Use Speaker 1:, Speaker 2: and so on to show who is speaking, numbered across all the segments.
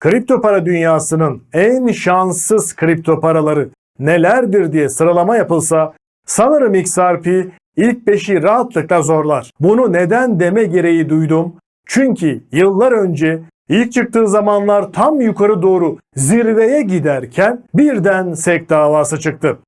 Speaker 1: kripto para dünyasının en şanssız kripto paraları nelerdir diye sıralama yapılsa sanırım XRP ilk 5'i rahatlıkla zorlar. Bunu neden deme gereği duydum? Çünkü yıllar önce ilk çıktığı zamanlar tam yukarı doğru zirveye giderken birden SEC davası çıktı.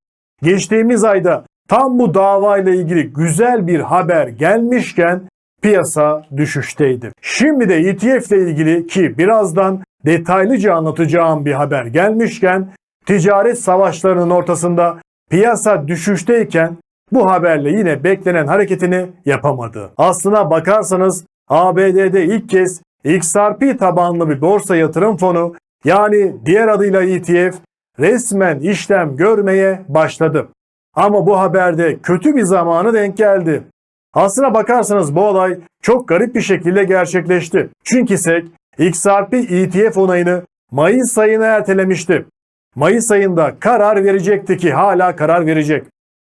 Speaker 1: Geçtiğimiz ayda tam bu davayla ilgili güzel bir haber gelmişken piyasa düşüşteydi. Şimdi de ETF ile ilgili ki birazdan detaylıca anlatacağım bir haber gelmişken ticaret savaşlarının ortasında piyasa düşüşteyken bu haberle yine beklenen hareketini yapamadı. Aslına bakarsanız ABD'de ilk kez XRP tabanlı bir borsa yatırım fonu yani diğer adıyla ETF resmen işlem görmeye başladı. Ama bu haberde kötü bir zamanı denk geldi. Aslına bakarsanız bu olay çok garip bir şekilde gerçekleşti. Çünkü SEC XRP ETF onayını Mayıs ayına ertelemişti. Mayıs ayında karar verecekti ki hala karar verecek.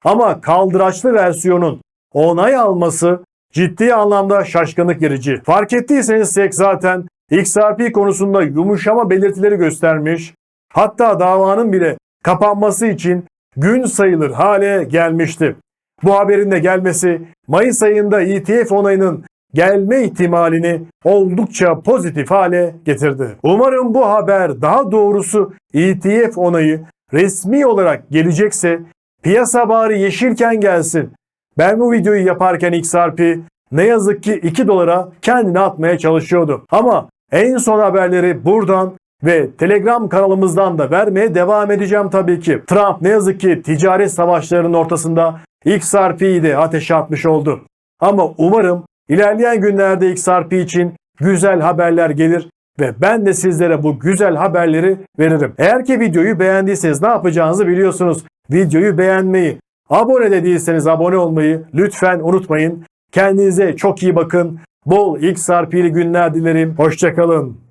Speaker 1: Ama kaldıraçlı versiyonun onay alması ciddi anlamda şaşkınlık verici. Fark ettiyseniz SEC zaten XRP konusunda yumuşama belirtileri göstermiş. Hatta davanın bile kapanması için gün sayılır hale gelmişti. Bu haberin de gelmesi Mayıs ayında ETF onayının gelme ihtimalini oldukça pozitif hale getirdi. Umarım bu haber daha doğrusu ETF onayı resmi olarak gelecekse piyasa bari yeşilken gelsin. Ben bu videoyu yaparken XRP ne yazık ki 2 dolara kendini atmaya çalışıyordu. Ama en son haberleri buradan ve Telegram kanalımızdan da vermeye devam edeceğim tabii ki. Trump ne yazık ki ticaret savaşlarının ortasında XRP'yi de ateşe atmış oldu. Ama umarım ilerleyen günlerde XRP için güzel haberler gelir ve ben de sizlere bu güzel haberleri veririm. Eğer ki videoyu beğendiyseniz ne yapacağınızı biliyorsunuz. Videoyu beğenmeyi, abone de değilseniz abone olmayı lütfen unutmayın. Kendinize çok iyi bakın. Bol XRP'li günler dilerim. Hoşçakalın.